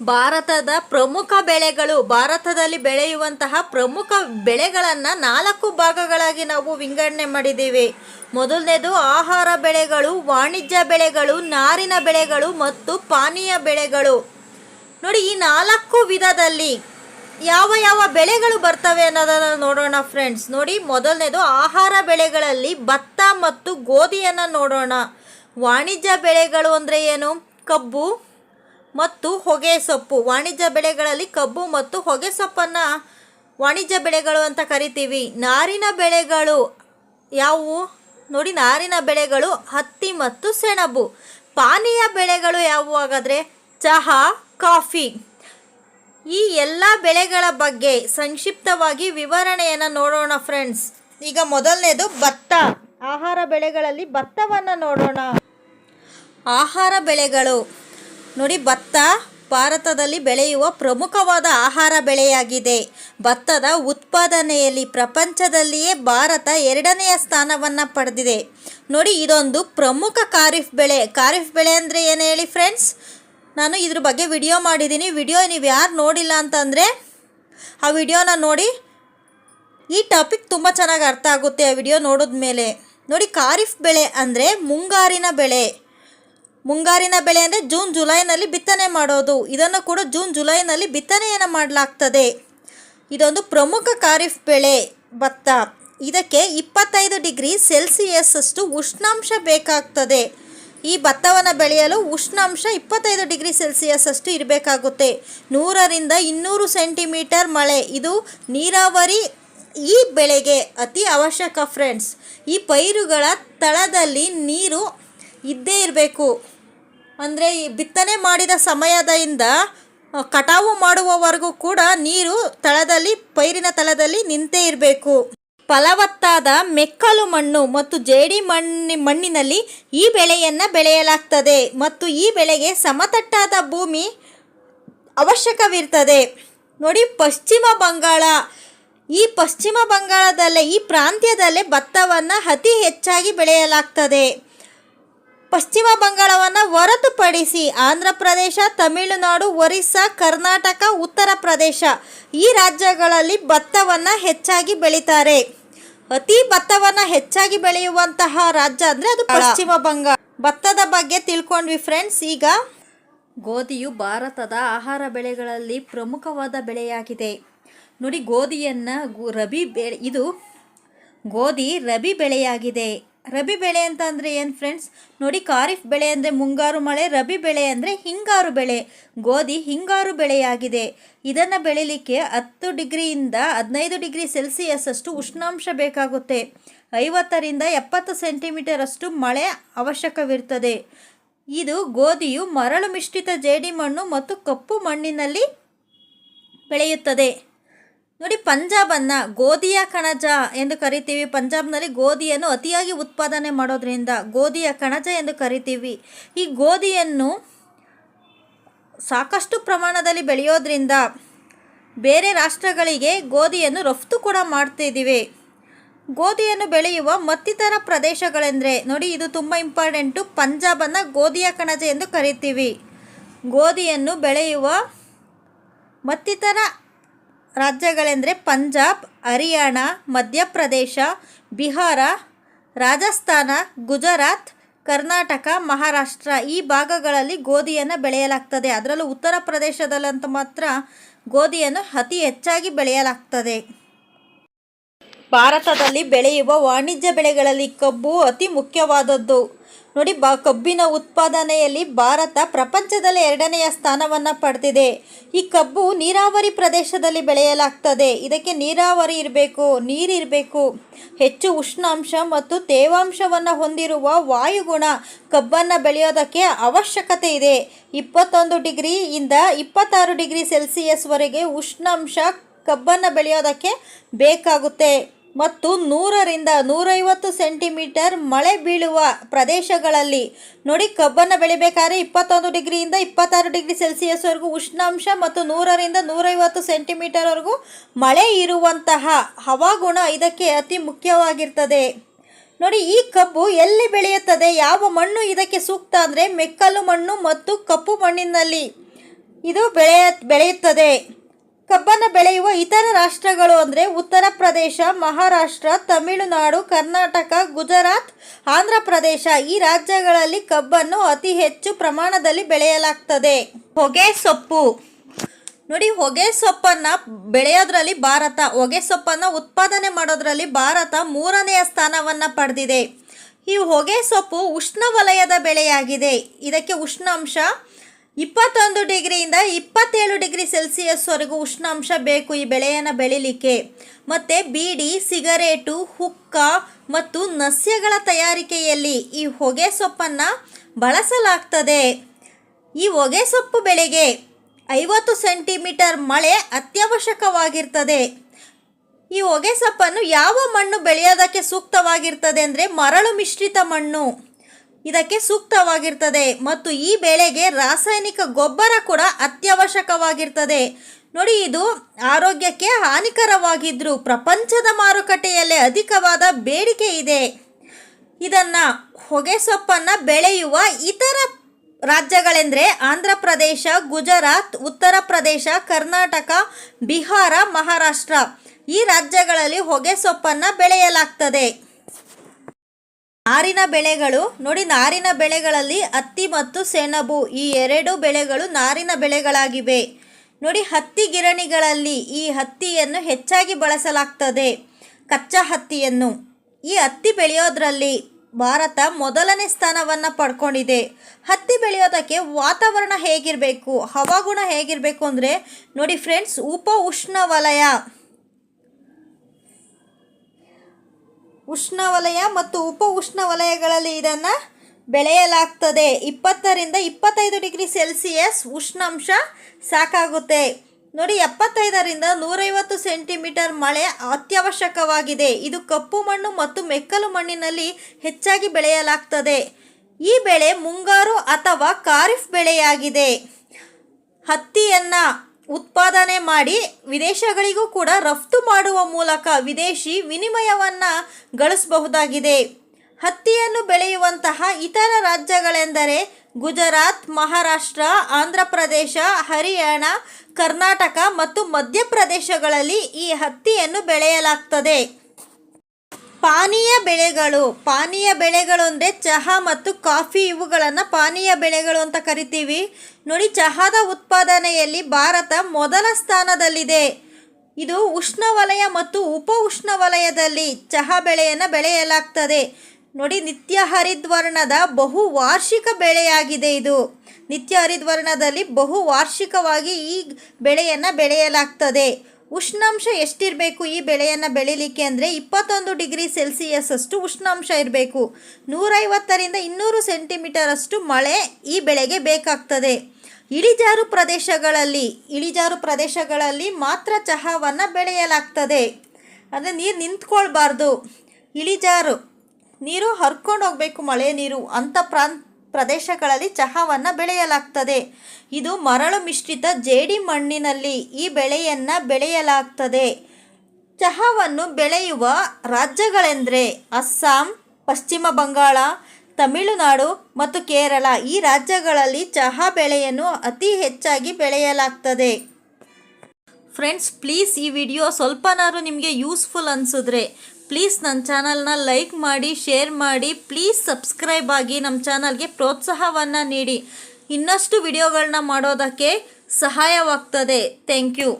ಭಾರತದ ಪ್ರಮುಖ ಬೆಳೆಗಳು, ಭಾರತದಲ್ಲಿ ಬೆಳೆಯುವಂತಹ ಪ್ರಮುಖ ಬೆಳೆಗಳನ್ನು ನಾಲ್ಕು ಭಾಗಗಳಾಗಿ ನಾವು ವಿಂಗಡಣೆ ಮಾಡಿದ್ದೀವಿ. ಮೊದಲನೇದು ಆಹಾರ ಬೆಳೆಗಳು, ವಾಣಿಜ್ಯ ಬೆಳೆಗಳು, ನಾರಿನ ಬೆಳೆಗಳು ಮತ್ತು ಪಾನೀಯ ಬೆಳೆಗಳು. ನೋಡಿ, ಈ ನಾಲ್ಕು ವಿಧದಲ್ಲಿ ಯಾವ ಯಾವ ಬೆಳೆಗಳು ಬರ್ತವೆ ಅನ್ನೋದನ್ನು ನೋಡೋಣ ಫ್ರೆಂಡ್ಸ್ ನೋಡಿ, ಮೊದಲನೇದು ಆಹಾರ ಬೆಳೆಗಳಲ್ಲಿ ಭತ್ತ ಮತ್ತು ಗೋಧಿಯನ್ನು ನೋಡೋಣ. ವಾಣಿಜ್ಯ ಬೆಳೆಗಳು ಅಂದರೆ ಏನು? ಕಬ್ಬು ಮತ್ತು ಹೊಗೆ ಸೊಪ್ಪು. ವಾಣಿಜ್ಯ ಬೆಳೆಗಳಲ್ಲಿ ಕಬ್ಬು ಮತ್ತು ಹೊಗೆ ಸೊಪ್ಪನ್ನು ವಾಣಿಜ್ಯ ಬೆಳೆಗಳು ಅಂತ ಕರಿತೀವಿ. ನಾರಿನ ಬೆಳೆಗಳು ಯಾವುವು? ನೋಡಿ, ನಾರಿನ ಬೆಳೆಗಳು ಹತ್ತಿ ಮತ್ತು ಸೆಣಬು. ಪಾನೀಯ ಬೆಳೆಗಳು ಯಾವುವು ಹಾಗಾದರೆ? ಚಹಾ, ಕಾಫಿ. ಈ ಎಲ್ಲ ಬೆಳೆಗಳ ಬಗ್ಗೆ ಸಂಕ್ಷಿಪ್ತವಾಗಿ ವಿವರಣೆಯನ್ನು ನೋಡೋಣ ಫ್ರೆಂಡ್ಸ್. ಈಗ ಮೊದಲನೇದು ಭತ್ತ. ಆಹಾರ ಬೆಳೆಗಳಲ್ಲಿ ಭತ್ತವನ್ನು ನೋಡೋಣ. ಆಹಾರ ಬೆಳೆಗಳು. ನೋಡಿ ಭತ್ತ ಭಾರತದಲ್ಲಿ ಬೆಳೆಯುವ ಪ್ರಮುಖವಾದ ಆಹಾರ ಬೆಳೆಯಾಗಿದೆ. ಭತ್ತದ ಉತ್ಪಾದನೆಯಲ್ಲಿ ಪ್ರಪಂಚದಲ್ಲಿಯೇ ಭಾರತ ಎರಡನೆಯ ಸ್ಥಾನವನ್ನು ಪಡೆದಿದೆ. ನೋಡಿ ಇದೊಂದು ಪ್ರಮುಖ ಖಾರಿಫ್ ಬೆಳೆ. ಖಾರಿಫ್ ಬೆಳೆ ಅಂದರೆ ಏನು ಹೇಳಿ ಫ್ರೆಂಡ್ಸ್ ನಾನು ಇದ್ರ ಬಗ್ಗೆ ವಿಡಿಯೋ ಮಾಡಿದ್ದೀನಿ ವಿಡಿಯೋ ನೀವು ಯಾರು ನೋಡಿಲ್ಲ ಅಂತಂದರೆ ಆ ವಿಡಿಯೋನ ನೋಡಿ. ಈ ಟಾಪಿಕ್ ತುಂಬ ಚೆನ್ನಾಗಿ ಅರ್ಥ ಆಗುತ್ತೆ ಆ ವಿಡಿಯೋ ನೋಡಿದ ಮೇಲೆ ನೋಡಿ ಖಾರಿಫ್ ಬೆಳೆ ಅಂದರೆ ಮುಂಗಾರಿನ ಬೆಳೆ. ಮುಂಗಾರಿನ ಬೆಳೆ ಅಂದರೆ ಜೂನ್, ಜುಲೈನಲ್ಲಿ ಬಿತ್ತನೆ ಮಾಡೋದು. ಇದನ್ನು ಕೂಡ ಜೂನ್, ಜುಲೈನಲ್ಲಿ ಬಿತ್ತನೆಯನ್ನು ಮಾಡಲಾಗ್ತದೆ. ಇದೊಂದು ಪ್ರಮುಖ ಖಾರಿಫ್ ಬೆಳೆ ಭತ್ತ. ಇದಕ್ಕೆ ಇಪ್ಪತ್ತೈದು ಡಿಗ್ರಿ ಸೆಲ್ಸಿಯಸ್ ಅಷ್ಟು ಉಷ್ಣಾಂಶ ಬೇಕಾಗ್ತದೆ. ಈ ಭತ್ತವನ್ನು ಬೆಳೆಯಲು ಉಷ್ಣಾಂಶ ಇಪ್ಪತ್ತೈದು ಡಿಗ್ರಿ ಸೆಲ್ಸಿಯಸ್ ಅಷ್ಟು ಇರಬೇಕಾಗುತ್ತೆ. ನೂರರಿಂದ ಇನ್ನೂರು ಸೆಂಟಿಮೀಟರ್ ಮಳೆ. ಇದು ನೀರಾವರಿ ಈ ಬೆಳೆಗೆ ಅತಿ ಅವಶ್ಯಕ ಫ್ರೆಂಡ್ಸ್. ಈ ಪೈರುಗಳ ತಳದಲ್ಲಿ ನೀರು ಇದ್ದೇ ಇರಬೇಕು. ಅಂದರೆ ಈ ಬಿತ್ತನೆ ಮಾಡಿದ ಸಮಯದಿಂದ ಕಟಾವು ಮಾಡುವವರೆಗೂ ಕೂಡ ನೀರು ತಳದಲ್ಲಿ, ಪೈರಿನ ತಳದಲ್ಲಿ ನಿಂತೇ ಇರಬೇಕು. ಫಲವತ್ತಾದ ಮೆಕ್ಕಲು ಮಣ್ಣು ಮತ್ತು ಜೇಡಿ ಮಣ್ಣಿ, ಮಣ್ಣಿನಲ್ಲಿ ಈ ಬೆಳೆಯನ್ನು ಬೆಳೆಯಲಾಗ್ತದೆ ಮತ್ತು ಈ ಬೆಳೆಗೆ ಸಮತಟ್ಟಾದ ಭೂಮಿ ಅವಶ್ಯಕವಿರ್ತದೆ. ನೋಡಿ, ಪಶ್ಚಿಮ ಬಂಗಾಳ. ಈ ಪಶ್ಚಿಮ ಬಂಗಾಳದಲ್ಲೇ, ಈ ಪ್ರಾಂತ್ಯದಲ್ಲೇ ಭತ್ತವನ್ನು ಅತಿ ಹೆಚ್ಚಾಗಿ ಬೆಳೆಯಲಾಗ್ತದೆ. ಪಶ್ಚಿಮ ಬಂಗಾಳವನ್ನು ಹೊರತುಪಡಿಸಿ ಆಂಧ್ರ ಪ್ರದೇಶ ತಮಿಳುನಾಡು ಒರಿಸ್ಸಾ ಕರ್ನಾಟಕ ಉತ್ತರ ಪ್ರದೇಶ ಈ ರಾಜ್ಯಗಳಲ್ಲಿ ಭತ್ತವನ್ನು ಹೆಚ್ಚಾಗಿ ಬೆಳೀತಾರೆ. ಅತಿ ಭತ್ತವನ್ನು ಹೆಚ್ಚಾಗಿ ಬೆಳೆಯುವಂತಹ ರಾಜ್ಯ ಅಂದರೆ ಅದು ಪಶ್ಚಿಮ ಬಂಗಾಳ. ಭತ್ತದ ಬಗ್ಗೆ ತಿಳ್ಕೊಂಡ್ವಿ ಫ್ರೆಂಡ್ಸ್ ಈಗ ಗೋಧಿಯು ಭಾರತದ ಆಹಾರ ಬೆಳೆಗಳಲ್ಲಿ ಪ್ರಮುಖವಾದ ಬೆಳೆಯಾಗಿದೆ. ನೋಡಿ ಗೋಧಿಯನ್ನು ರಬಿ ಬೆಳೆ ಇದು ಗೋಧಿ ರಬಿ ಬೆಳೆಯಾಗಿದೆ. ರಬಿ ಬೆಳೆ ಅಂತ ಅಂದರೆ ಏನು ಫ್ರೆಂಡ್ಸ್ ನೋಡಿ ಖಾರಿಫ್ ಬೆಳೆ ಅಂದರೆ ಮುಂಗಾರು ಮಳೆ, ರಬಿ ಬೆಳೆ ಅಂದರೆ ಹಿಂಗಾರು ಬೆಳೆ. ಗೋಧಿ ಹಿಂಗಾರು ಬೆಳೆಯಾಗಿದೆ. ಇದನ್ನು ಬೆಳೀಲಿಕ್ಕೆ ಹತ್ತು ಡಿಗ್ರಿಯಿಂದ ಹದಿನೈದು ಡಿಗ್ರಿ ಸೆಲ್ಸಿಯಸ್ ಅಷ್ಟು ಉಷ್ಣಾಂಶ ಬೇಕಾಗುತ್ತೆ. ಐವತ್ತರಿಂದ ಎಪ್ಪತ್ತು ಸೆಂಟಿಮೀಟರ್ ಅಷ್ಟು ಮಳೆ ಅವಶ್ಯಕವಿರುತ್ತದೆ ಇದು ಗೋಧಿಯು ಮರಳು ಮಿಶ್ರಿತ ಜೇಡಿಮಣ್ಣು ಮತ್ತು ಕಪ್ಪು ಮಣ್ಣಿನಲ್ಲಿ ಬೆಳೆಯುತ್ತದೆ. ನೋಡಿ, ಪಂಜಾಬನ್ನು ಗೋಧಿಯ ಕಣಜ ಎಂದು ಕರಿತೀವಿ. ಪಂಜಾಬ್ನಲ್ಲಿ ಗೋಧಿಯನ್ನು ಅತಿಯಾಗಿ ಉತ್ಪಾದನೆ ಮಾಡೋದ್ರಿಂದ ಗೋಧಿಯ ಕಣಜ ಎಂದು ಕರಿತೀವಿ. ಈ ಗೋಧಿಯನ್ನು ಸಾಕಷ್ಟು ಪ್ರಮಾಣದಲ್ಲಿ ಬೆಳೆಯೋದ್ರಿಂದ ಬೇರೆ ರಾಷ್ಟ್ರಗಳಿಗೆ ಗೋಧಿಯನ್ನು ರಫ್ತು ಕೂಡ ಮಾಡ್ತಿದ್ದೀವಿ. ಗೋಧಿಯನ್ನು ಬೆಳೆಯುವ ಮತ್ತಿತರ ಪ್ರದೇಶಗಳೆಂದರೆ, ನೋಡಿ, ಇದು ತುಂಬ ಇಂಪಾರ್ಟೆಂಟು. ಪಂಜಾಬನ್ನು ಗೋಧಿಯ ಕಣಜ ಎಂದು ಕರಿತೀವಿ. ಗೋಧಿಯನ್ನು ಬೆಳೆಯುವ ಮತ್ತಿತರ ರಾಜ್ಯಗಳೆಂದರೆ ಪಂಜಾಬ್, ಹರಿಯಾಣ, ಮಧ್ಯಪ್ರದೇಶ, ಬಿಹಾರ, ರಾಜಸ್ಥಾನ, ಗುಜರಾತ್, ಕರ್ನಾಟಕ, ಮಹಾರಾಷ್ಟ್ರ ಈ ಭಾಗಗಳಲ್ಲಿ ಗೋಧಿಯನ್ನು ಬೆಳೆಯಲಾಗ್ತದೆ. ಅದರಲ್ಲೂ ಉತ್ತರ ಪ್ರದೇಶದಲ್ಲಂತೂ ಮಾತ್ರ ಗೋಧಿಯನ್ನು ಅತಿ ಹೆಚ್ಚಾಗಿ ಬೆಳೆಯಲಾಗ್ತದೆ. ಭಾರತದಲ್ಲಿ ಬೆಳೆಯುವ ವಾಣಿಜ್ಯ ಬೆಳೆಗಳಲ್ಲಿ ಕಬ್ಬು ಅತಿ ಮುಖ್ಯವಾದದ್ದು. ನೋಡಿ, ಬ, ಕಬ್ಬಿನ ಉತ್ಪಾದನೆಯಲ್ಲಿ ಭಾರತ ಪ್ರಪಂಚದಲ್ಲಿ ಎರಡನೆಯ ಸ್ಥಾನವನ್ನು ಪಡೆದಿದೆ. ಈ ಕಬ್ಬು ನೀರಾವರಿ ಪ್ರದೇಶದಲ್ಲಿ ಬೆಳೆಯಲಾಗ್ತದೆ. ಇದಕ್ಕೆ ನೀರಾವರಿ ಇರಬೇಕು ನೀರಿರಬೇಕು ಹೆಚ್ಚು ಉಷ್ಣಾಂಶ ಮತ್ತು ತೇವಾಂಶವನ್ನು ಹೊಂದಿರುವ ವಾಯುಗುಣ ಕಬ್ಬನ್ನು ಬೆಳೆಯೋದಕ್ಕೆ ಅವಶ್ಯಕತೆ ಇದೆ. ಇಪ್ಪತ್ತೊಂದು ಡಿಗ್ರಿಯಿಂದ ಇಪ್ಪತ್ತಾರು ಡಿಗ್ರಿ ಸೆಲ್ಸಿಯಸ್ವರೆಗೆ ಉಷ್ಣಾಂಶ ಕಬ್ಬನ್ನು ಬೆಳೆಯೋದಕ್ಕೆ ಬೇಕಾಗುತ್ತೆ. ಮತ್ತು ನೂರರಿಂದ ನೂರೈವತ್ತು ಸೆಂಟಿಮೀಟರ್ ಮಳೆ ಬೀಳುವ ಪ್ರದೇಶಗಳಲ್ಲಿ. ನೋಡಿ, ಕಬ್ಬನ್ನು ಬೆಳಿಬೇಕಾದ್ರೆ ಇಪ್ಪತ್ತೊಂದು ಡಿಗ್ರಿಯಿಂದ ಇಪ್ಪತ್ತಾರು ಡಿಗ್ರಿ ಸೆಲ್ಸಿಯಸ್ವರೆಗೂ ಉಷ್ಣಾಂಶ ಮತ್ತು ನೂರರಿಂದ ನೂರೈವತ್ತು ಸೆಂಟಿಮೀಟರ್ವರೆಗೂ ಮಳೆ ಇರುವಂತಹ ಹವಾಗುಣ ಇದಕ್ಕೆ ಅತಿ ಮುಖ್ಯವಾಗಿರ್ತದೆ. ನೋಡಿ, ಈ ಕಬ್ಬು ಎಲ್ಲಿ ಬೆಳೆಯುತ್ತದೆ, ಯಾವ ಮಣ್ಣು ಇದಕ್ಕೆ ಸೂಕ್ತ ಅಂದರೆ ಮೆಕ್ಕಲು ಮಣ್ಣು ಮತ್ತು ಕಪ್ಪು ಮಣ್ಣಿನಲ್ಲಿ ಇದು ಬೆಳೆಯ, ಬೆಳೆಯುತ್ತದೆ. ಕಬ್ಬನ್ನು ಬೆಳೆಯುವ ಇತರ ರಾಷ್ಟ್ರಗಳು ಅಂದರೆ ಉತ್ತರ ಪ್ರದೇಶ, ಮಹಾರಾಷ್ಟ್ರ, ತಮಿಳುನಾಡು, ಕರ್ನಾಟಕ, ಗುಜರಾತ್, ಆಂಧ್ರ ಪ್ರದೇಶ. ಈ ರಾಜ್ಯಗಳಲ್ಲಿ ಕಬ್ಬನ್ನು ಅತಿ ಹೆಚ್ಚು ಪ್ರಮಾಣದಲ್ಲಿ ಬೆಳೆಯಲಾಗ್ತದೆ. ಹೊಗೆ ಸೊಪ್ಪು. ನೋಡಿ, ಹೊಗೆ ಸೊಪ್ಪನ್ನು ಬೆಳೆಯೋದ್ರಲ್ಲಿ ಭಾರತ, ಹೊಗೆ ಸೊಪ್ಪನ್ನು ಉತ್ಪಾದನೆ ಮಾಡೋದ್ರಲ್ಲಿ ಭಾರತ ಮೂರನೆಯ ಸ್ಥಾನವನ್ನು ಪಡೆದಿದೆ. ಈ ಹೊಗೆ ಸೊಪ್ಪು ಉಷ್ಣವಲಯದ ಬೆಳೆಯಾಗಿದೆ. ಇದಕ್ಕೆ ಉಷ್ಣಾಂಶ ಇಪ್ಪತ್ತೊಂದು ಡಿಗ್ರಿಯಿಂದ ಇಪ್ಪತ್ತೇಳು ಡಿಗ್ರಿ ಸೆಲ್ಸಿಯಸ್ವರೆಗೂ ಉಷ್ಣಾಂಶ ಬೇಕು ಈ ಬೆಳೆಯನ್ನು ಬೆಳೀಲಿಕ್ಕೆ. ಮತ್ತು ಬೀಡಿ, ಸಿಗರೇಟು, ಹುಕ್ಕ ಮತ್ತು ನಸ್ಯಗಳ ತಯಾರಿಕೆಯಲ್ಲಿ ಈ ಹೊಗೆ ಸೊಪ್ಪನ್ನು ಬಳಸಲಾಗ್ತದೆ. ಈ ಹೊಗೆ ಸೊಪ್ಪು ಬೆಳೆಗೆ ಐವತ್ತು ಸೆಂಟಿಮೀಟರ್ ಮಳೆ ಅತ್ಯವಶ್ಯಕವಾಗಿರ್ತದೆ. ಈ ಹೊಗೆ ಸೊಪ್ಪನ್ನು ಯಾವ ಮಣ್ಣು ಬೆಳೆಯೋದಕ್ಕೆ ಸೂಕ್ತವಾಗಿರ್ತದೆ ಅಂದರೆ ಮರಳು ಮಿಶ್ರಿತ ಮಣ್ಣು. ಇದಕ್ಕೆ ಸೂಕ್ತವಾಗಿರ್ತದೆ ಮತ್ತು ಈ ಬೆಳೆಗೆ ರಾಸಾಯನಿಕ ಗೊಬ್ಬರ ಕೂಡ ಅತ್ಯವಶ್ಯಕವಾಗಿರ್ತದೆ. ನೋಡಿ, ಇದು ಆರೋಗ್ಯಕ್ಕೆ ಹಾನಿಕರವಾಗಿದ್ದರೂ ಪ್ರಪಂಚದ ಮಾರುಕಟ್ಟೆಯಲ್ಲಿ ಅಧಿಕವಾದ ಬೇಡಿಕೆ ಇದೆ. ಇದನ್ನು ಹೊಗೆಸೊಪ್ಪನ್ನು ಬೆಳೆಯುವ ಇತರ ರಾಜ್ಯಗಳೆಂದರೆ ಆಂಧ್ರ ಪ್ರದೇಶ, ಗುಜರಾತ್, ಉತ್ತರ ಪ್ರದೇಶ, ಕರ್ನಾಟಕ, ಬಿಹಾರ, ಮಹಾರಾಷ್ಟ್ರ. ಈ ರಾಜ್ಯಗಳಲ್ಲಿ ಹೊಗೆಸೊಪ್ಪನ್ನು ಬೆಳೆಯಲಾಗ್ತದೆ. ನಾರಿನ ಬೆಳೆಗಳು, ನೋಡಿ ನಾರಿನ ಬೆಳೆಗಳಲ್ಲಿ ಹತ್ತಿ ಮತ್ತು ಸೆಣಬು, ಈ ಎರಡು ಬೆಳೆಗಳು ನಾರಿನ ಬೆಳೆಗಳಾಗಿವೆ. ನೋಡಿ ಹತ್ತಿ ಗಿರಣಿಗಳಲ್ಲಿ ಈ ಹತ್ತಿಯನ್ನು ಹೆಚ್ಚಾಗಿ ಬಳಸಲಾಗ್ತದೆ, ಕಚ್ಚಾ ಹತ್ತಿಯನ್ನು. ಈ ಹತ್ತಿ ಬೆಳೆಯೋದ್ರಲ್ಲಿ ಭಾರತ ಮೊದಲನೇ ಸ್ಥಾನವನ್ನು ಪಡ್ಕೊಂಡಿದೆ. ಹತ್ತಿ ಬೆಳೆಯೋದಕ್ಕೆ ವಾತಾವರಣ ಹೇಗಿರಬೇಕು, ಹವಾಗುಣ ಹೇಗಿರಬೇಕು ಅಂದರೆ, ನೋಡಿ ಫ್ರೆಂಡ್ಸ್ ಉಪ ಉಷ್ಣವಲಯ. ಉಷ್ಣವಲಯ ಮತ್ತು ಉಪ ಉಷ್ಣವಲಯಗಳಲ್ಲಿ ಇದನ್ನು ಬೆಳೆಯಲಾಗ್ತದೆ. ಇಪ್ಪತ್ತರಿಂದ ಇಪ್ಪತ್ತೈದು ಡಿಗ್ರಿ ಸೆಲ್ಸಿಯಸ್ ಉಷ್ಣಾಂಶ ಸಾಕಾಗುತ್ತೆ. ನೋಡಿ, ಎಪ್ಪತ್ತೈದರಿಂದ ನೂರೈವತ್ತು ಸೆಂಟಿಮೀಟರ್ ಮಳೆ ಅತ್ಯವಶ್ಯಕವಾಗಿದೆ. ಇದು ಕಪ್ಪು ಮಣ್ಣು ಮತ್ತು ಮೆಕ್ಕಲು ಮಣ್ಣಿನಲ್ಲಿ ಹೆಚ್ಚಾಗಿ ಬೆಳೆಯಲಾಗ್ತದೆ. ಈ ಬೆಳೆ ಮುಂಗಾರು ಅಥವಾ ಖಾರಿಫ್ ಬೆಳೆಯಾಗಿದೆ. ಹತ್ತಿಯನ್ನು ಉತ್ಪಾದನೆ ಮಾಡಿ ವಿದೇಶಗಳಿಗೂ ಕೂಡ ರಫ್ತು ಮಾಡುವ ಮೂಲಕ ವಿದೇಶಿ ವಿನಿಮಯವನ್ನು ಗಳಿಸಬಹುದಾಗಿದೆ. ಹತ್ತಿಯನ್ನು ಬೆಳೆಯುವಂತಹ ಇತರ ರಾಜ್ಯಗಳೆಂದರೆ ಗುಜರಾತ್, ಮಹಾರಾಷ್ಟ್ರ ಆಂಧ್ರ ಪ್ರದೇಶ ಹರಿಯಾಣ, ಕರ್ನಾಟಕ ಮತ್ತು ಮಧ್ಯಪ್ರದೇಶಗಳಲ್ಲಿ ಈ ಹತ್ತಿಯನ್ನು ಬೆಳೆಯಲಾಗ್ತದೆ. ಪಾನೀಯ ಬೆಳೆಗಳು ಪಾನೀಯ ಬೆಳೆಗಳು ಅಂದರೆ ಚಹಾ ಮತ್ತು ಕಾಫಿ ಇವುಗಳನ್ನು ಪಾನೀಯ ಬೆಳೆಗಳು ಅಂತ ಕರಿತೀವಿ. ನೋಡಿ, ಚಹಾದ ಉತ್ಪಾದನೆಯಲ್ಲಿ ಭಾರತ ಮೊದಲ ಸ್ಥಾನದಲ್ಲಿದೆ. ಇದು ಉಷ್ಣವಲಯ ಮತ್ತು ಉಪ ಉಷ್ಣವಲಯದಲ್ಲಿ ಚಹಾ ಬೆಳೆಯನ್ನು ಬೆಳೆಯಲಾಗ್ತದೆ. ನೋಡಿ, ನಿತ್ಯ ಹರಿದ್ವರ್ಣದ ಬಹು ವಾರ್ಷಿಕ ಬೆಳೆಯಾಗಿದೆ ಇದು. ನಿತ್ಯ ಹರಿದ್ವರ್ಣದಲ್ಲಿ ಬಹು ವಾರ್ಷಿಕವಾಗಿ ಈ ಬೆಳೆಯನ್ನು ಬೆಳೆಯಲಾಗ್ತದೆ. ಉಷ್ಣಾಂಶ ಎಷ್ಟಿರಬೇಕು ಈ ಬೆಳೆಯನ್ನು ಬೆಳೀಲಿಕ್ಕೆ ಅಂದರೆ ಇಪ್ಪತ್ತೊಂದು ಡಿಗ್ರಿ ಸೆಲ್ಸಿಯಸ್ ಅಷ್ಟು ಉಷ್ಣಾಂಶ ಇರಬೇಕು. ನೂರೈವತ್ತರಿಂದ ಇನ್ನೂರು ಸೆಂಟಿಮೀಟರ್ ಅಷ್ಟು ಮಳೆ ಈ ಬೆಳೆಗೆ ಬೇಕಾಗ್ತದೆ. ಇಳಿಜಾರು ಪ್ರದೇಶಗಳಲ್ಲಿ ಇಳಿಜಾರು ಪ್ರದೇಶಗಳಲ್ಲಿ ಮಾತ್ರ ಚಹಾವನ್ನು ಬೆಳೆಯಲಾಗ್ತದೆ. ಅಂದರೆ ನೀರು ನಿಂತ್ಕೊಳ್ಬಾರ್ದು. ಇಳಿಜಾರು, ನೀರು ಹರ್ಕೊಂಡು ಹೋಗಬೇಕು ಮಳೆ ನೀರು ಅಂಥ ಪ್ರಾಂತ್ ಪ್ರದೇಶಗಳಲ್ಲಿ ಚಹಾವನ್ನು ಬೆಳೆಯಲಾಗ್ತದೆ. ಇದು ಮರಳು ಮಿಶ್ರಿತ ಜೇಡಿ ಮಣ್ಣಿನಲ್ಲಿ ಈ ಬೆಳೆಯನ್ನು ಬೆಳೆಯಲಾಗ್ತದೆ. ಚಹಾವನ್ನು ಬೆಳೆಯುವ ರಾಜ್ಯಗಳೆಂದರೆ ಅಸ್ಸಾಂ, ಪಶ್ಚಿಮ ಬಂಗಾಳ, ತಮಿಳುನಾಡು ಮತ್ತು ಕೇರಳ. ಈ ರಾಜ್ಯಗಳಲ್ಲಿ ಚಹಾ ಬೆಳೆಯನ್ನು ಅತಿ ಹೆಚ್ಚಾಗಿ ಬೆಳೆಯಲಾಗ್ತದೆ. ಫ್ರೆಂಡ್ಸ್, ಪ್ಲೀಸ್ ಈ ವಿಡಿಯೋ ಸ್ವಲ್ಪನಾದರೂ ನಿಮಗೆ ಯೂಸ್ಫುಲ್ ಅನಿಸಿದ್ರೆ ಪ್ಲೀಸ್ ನನ್ನ ಚಾನಲ್ನ ಲೈಕ್ ಮಾಡಿ ಶೇರ್ ಮಾಡಿ ಪ್ಲೀಸ್ ಸಬ್ಸ್ಕ್ರೈಬ್ ಆಗಿ ನಮ್ಮ ಚಾನಲ್ಗೆ ಪ್ರೋತ್ಸಾಹವನ್ನು ನೀಡಿ. ಇನ್ನಷ್ಟು ವಿಡಿಯೋಗಳನ್ನ ಮಾಡೋದಕ್ಕೆ ಸಹಾಯವಾಗ್ತದೆ. Thank you